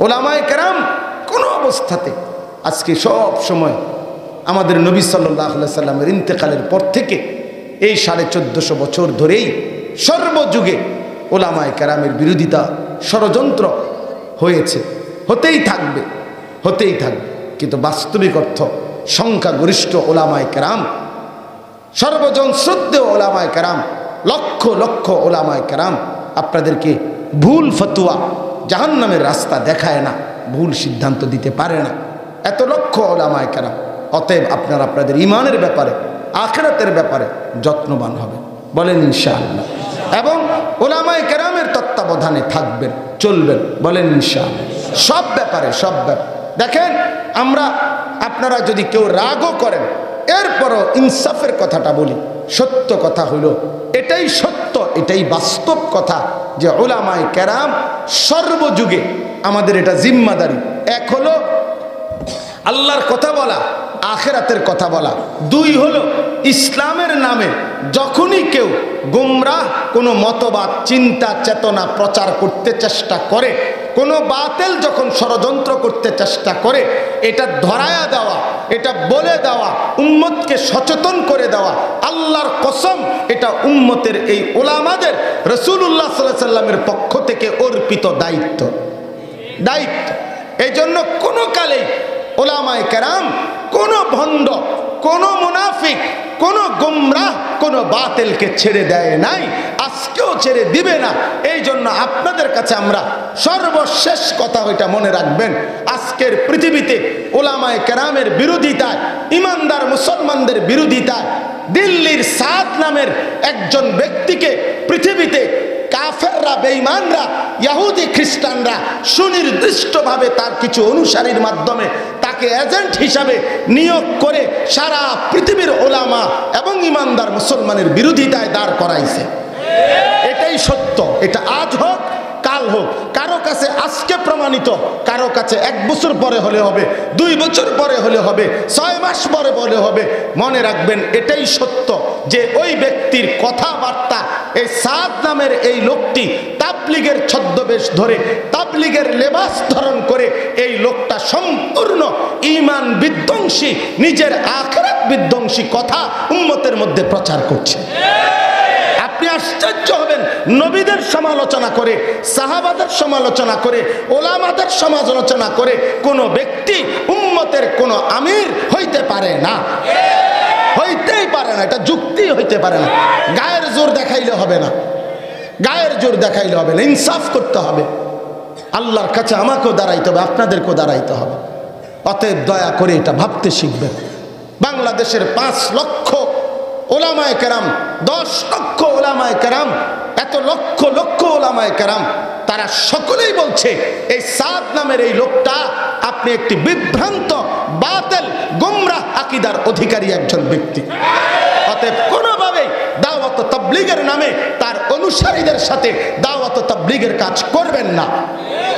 ওলামায় কেরাম কোনো অবস্থাতে আজকে সব সময় আমাদের নবী সাল্লাহ সাল্লামের ইন্তেকালের পর থেকে এই সাড়ে চোদ্দশো বছর ধরেই সর্বযুগে ওলামায় কেরামের বিরোধিতা ষড়যন্ত্র হয়েছে। হতেই থাকবে হতেই থাকবে। কিন্তু বাস্তবিক অর্থ সংখ্যাগরিষ্ঠ ওলামায় কেরাম সর্বজন শ্রদ্ধেয় ওলামায় কেরাম, লক্ষ লক্ষ ওলামায় কেরাম আপনাদেরকে ভুল ফতুয়া জাহান নামের রাস্তা দেখায় না, ভুল সিদ্ধান্ত দিতে পারে না। এত লক্ষ ওলামায় কেরাম, অতএব আপনারা আপনাদের ইমানের ব্যাপারে, আখেরাতের ব্যাপারে যত্নবান হবে বলেন ইনশাআল্লাহ। এবং ওলামায় কেরামের তত্ত্বাবধানে থাকবেন, চলবেন, বলেন ইনশাআল্লাহ। সব ব্যাপারে সব ব্যাপারে। দেখেন, আমরা আপনারা যদি কেউ রাগও করেন, এরপরও ইনসাফের কথাটা বলি। সত্য কথা হলো, এটাই সত্য এটাই বাস্তব কথা যে ওলামায় ক্যারাম সর্বযুগে আমাদের এটা জিম্মাদারি। এক হলো আল্লাহর কথা বলা, আখেরাতের কথা বলা। দুই হলো ইসলামের নামে যখনই কেউ গোমরাহ, কোনো মতবাদ, চিন্তা, চেতনা প্রচার করতে চেষ্টা করে কোনো বাতেল যখন ষড়যন্ত্র করতে চেষ্টা করে, এটা ধরায়া দেওয়া, এটা বলে দেওয়া, উম্মতকে সচেতন করে দেওয়া, আল্লাহর কসম, এটা উম্মতের এই ওলামাদের রসুল্লাহ সাল্লাহ সাল্লামের পক্ষ থেকে অর্পিত দায়িত্ব। দায়িত্ব। এই জন্য কোনো কালেই ওলামায় কেরাম, কোনো ভণ্ড, কোনো মুনাফিক কোনো গুমরাহ কোনো বাতেলকে ছেড়ে দেয় নাই, আজকেও ছেড়ে দিবে না। এই জন্য আপনাদের কাছে আমরা সর্বশেষ কথা ওইটা মনে রাখবেন। আজকের পৃথিবীতে ওলামায় কেরামের বিরোধিতায়, ইমানদার মুসলমানদের বিরোধিতায়, দিল্লির সাদ নামের একজন ব্যক্তিকে পৃথিবীতে কাফেররা, বেঈমানরা, ইয়াহুদি খ্রিস্টানরা সুনির্দিষ্টভাবে তার কিছু অনুসারীর মাধ্যমে তাকে এজেন্ট হিসাবে নিয়োগ করে সারা পৃথিবীর ওলামা এবং ইমানদার মুসলমানের বিরোধিতায় দাঁড় করাইছে। এটাই সত্য। এটা আজ হোক, কাল হোক। কারও কাছে আজকে প্রমাণিত, কারও কাছে এক বছর পরে হলে হবে, দুই বছর পরে হলে হবে, ছয় মাস পরে বলে হবে। মনে রাখবেন, এটাই সত্য যে ওই ব্যক্তির কথাবার্তা, এই সাদ নামের এই লোকটি তাবলিগের ছদ্মবেশ ধরে তাবলিগের লেবাস ধারণ করে এই লোকটা সম্পূর্ণ ইমান বিধ্বংসী, নিজের আখরাত বিধ্বংসী কথা উম্মতের মধ্যে প্রচার করছে। আপনি আশ্চর্য হবেন, নবীদের সমালোচনা করে, সাহাবাদের সমালোচনা করে, ওলামাদের সমালোচনা করে কোনো ব্যক্তি উম্মতের কোনো আমির হইতে পারে না। হইতেই পারে না, এটা যুক্তি হইতে পারে না। গায়ের জোর দেখাইলে হবে না। গায়ের জোর দেখাইলে হবে না, ইনসাফ করতে হবে। আল্লাহর কাছে আমাকেও দাঁড়াইতে হবে, আপনাদেরকেও দাঁড়াইতে হবে। অতএব দয়া করে এটা ভাবতে শিখবেন। বাংলাদেশের পাঁচ লক্ষ ওলামায় কেরাম, দশ লক্ষ ওলামায় কেরাম, এত লক্ষ লক্ষ ওলামায় কেরাম, তারা সকলেই বলছে, এই সাদ নামের এই লোকটা আপনি একটি বিভ্রান্ত, বাতেল, গুমরাহ আকিদার অধিকারী একজন ব্যক্তি। তাবলিগের নামে তার অনুসারীদের সাথে দাওয়াত তাবলিগের কাজ করবেন না।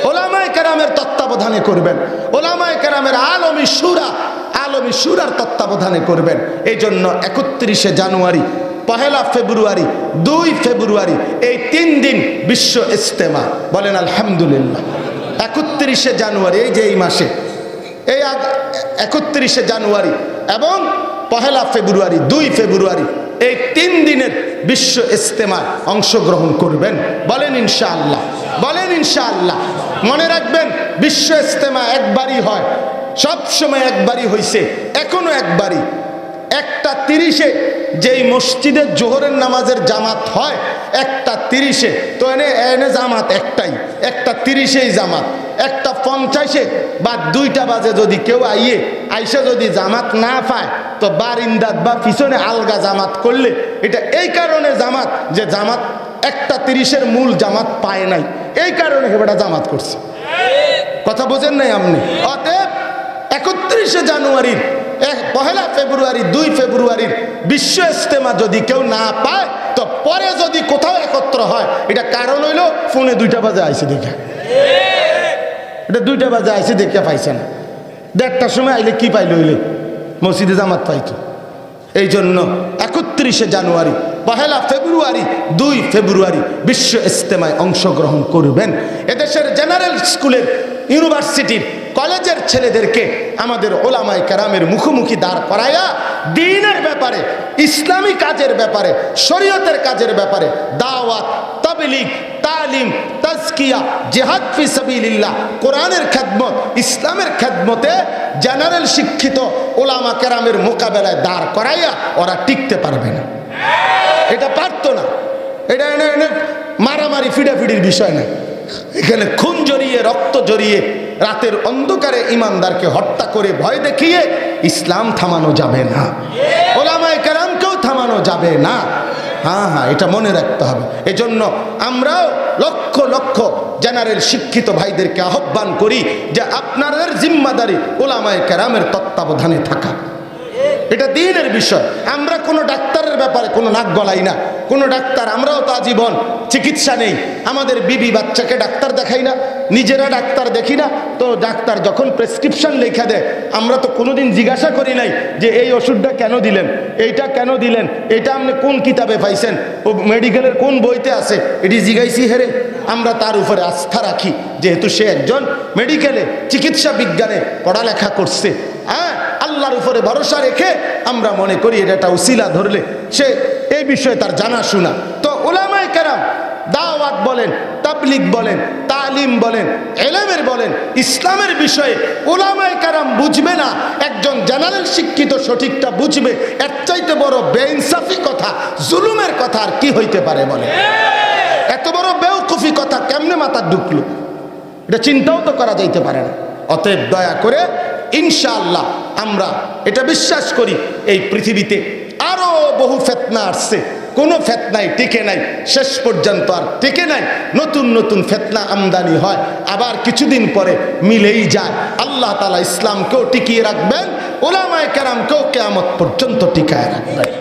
ওলামায় কেরামের তত্ত্বাবধানে করবেন। ওলামায় কেরামের আলমী সুরা, আলমী সুরার তত্ত্বাবধানে করবেন। এই জন্য একত্রিশে জানুয়ারি, পহেলা ফেব্রুয়ারি, দুই ফেব্রুয়ারি, এই তিন দিন বিশ্ব ইস্তেমা। বলেন, আলহামদুলিল্লাহ। একত্রিশে জানুয়ারি, এই যে এই মাসে, এই একত্রিশে জানুয়ারি এবং পহেলা ফেব্রুয়ারি, দুই ফেব্রুয়ারি, এই তিন দিনের বিশ্ব ইস্তেমায় অংশগ্রহণ করবেন। বলেন ইনশাআল্লাহ বলেন ইনশাআল্লাহ। মনে রাখবেন, বিশ্ব ইস্তেমা একবারই হয়। সব সময় একবারই হইছে, এখনও একবারই। একটা তিরিশে যেই মসজিদের জোহরের নামাজের জামাত হয়, একটা তিরিশে। তো এনে এনে জামাত একটাই, একটা তিরিশেই জামাত। একটা পঞ্চাশে, বা দুইটা বাজে যদি কেউ আইয়ে, আইসে যদি জামাত না পায় তো বারিন্দাত বা পিছনে আলগা জামাত করলে এটা এই কারণে জামাত যে জামাত একটা তিরিশের মূল জামাত পায় নাই। এই কারণে হেবেটা জামাত করছে। কথা বোঝেন নাই আপনি? অতএব একত্রিশে জানুয়ারির পহেলা ফেব্রুয়ারি, দুই ফেব্রুয়ারির বিশ্ব ইস্তেমা যদি কেউ না পায়, তো পরে যদি কোথাও একত্র হয়, এটা কারণ হইল ফোনে দুইটা বাজে আইসে দেখে। এটা দুইটা বাজে আইসে দেখে পাইছে না। দেড়টার সময় আইলে কি পাইল হইলে? মসজিদে জামাত পাইতো। এই জন্য একত্রিশে জানুয়ারি, পহেলা ফেব্রুয়ারি, দুই ফেব্রুয়ারি বিশ্ব ইস্তেমায় অংশগ্রহণ করবেন। এদেশের জেনারেল স্কুলের, ইউনিভার্সিটির, কলেজের ছেলেদেরকে আমাদের ওলামায় কেরামের মুখোমুখি দাঁড় করাইয়া দিনের ব্যাপারে, ইসলামী কাজের ব্যাপারে, শরীয়তের কাজের ব্যাপারে দাওয়াত, তাবলিগ তালিম তাজকিয়া, জেহাদ ফি সাবিলিল্লাহ। কোরআনের খেদমত, ইসলামের খেদমতে জেনারেল শিক্ষিত ওলামা কেরামের মোকাবেলায় দাঁড় করাইয়া ওরা টিকতে পারবে না। এটা পারতো না। এটা এনে এনে মারামারি, ফিডাফিডির বিষয় না। এখানে খুন জড়িয়ে, রক্ত জড়িয়ে, রাতের অন্ধকারে ইমানদারকে হত্যা করে ভয় দেখিয়ে ইসলাম থামানো যাবে না। ওলামায় কেরামকেও থামানো যাবে না। হ্যাঁ হ্যাঁ এটা মনে রাখতে হবে। এজন্য আমরাও লক্ষ লক্ষ জেনারেল শিক্ষিত ভাইদেরকে আহ্বান করি যে আপনাদের জিম্মাদারি ওলামায় কেরামের তত্ত্বাবধানে থাকা। এটা দিনের বিষয়। আমরা কোনো ডাক্তারের ব্যাপারে কোনো নাক গলাই না। কোনো ডাক্তার, আমরাও তো আজীবন চিকিৎসা নেই। আমাদের বিবি বাচ্চাকে ডাক্তার দেখাই না। নিজেরা ডাক্তার দেখি না, তো ডাক্তার যখন প্রেসক্রিপশন লেখা দেয়, আমরা তো কোনোদিন জিজ্ঞাসা করি নাই যে এই ওষুধটা কেন দিলেন, এইটা কেন দিলেন, এটা আপনি কোন কিতাবে পাইছেন, ও মেডিকেলের কোন বইতে আছে, এটি জিগাইছি হেরে। আমরা তার উপরে আস্থা রাখি, যেহেতু সে একজন মেডিকেলে চিকিৎসা বিজ্ঞানে পড়ালেখা করছে। হ্যাঁ আল্লাহর উপরে ভরসা রেখে আমরা মনে করি এটা একটা উসিলা ধরলে, সে এই বিষয়ে তার জানাশোনা। তো ওলামায় কেরাম দাওয়াত বলেন, তাবলিগ বলেন তালিম বলেন, এলেমের বলেন, ইসলামের বিষয়ে ওলামায় কারাম বুঝবে না। একজন জেনারেল শিক্ষিত সঠিকটা বুঝবে, এর চাইতে বড় বেইনসাফি কথা, জুলুমের কথা আর কি হইতে পারে বলে এত বড় বেউকুফি কথা কেমনে মাথা ঢুকলো? এটা চিন্তাও তো করা যাইতে পারে না। অতএব দয়া করে, ইনশাআল্লাহ আমরা এটা বিশ্বাস করি, এই পৃথিবীতে আরও বহু ফেতনা আসছে। কোনো ফেতনাই টিকে নাই। শেষ পর্যন্ত আর টিকে নাই। নতুন নতুন ফেতনা আমদানি হয়। আবার কিছুদিন পরে মিলেই যায়। আল্লাহ তালা ইসলামকেও টিকিয়ে রাখবেন। ওলামায় কেরামকেও কেয়ামত পর্যন্ত টিকায় রাখবেন।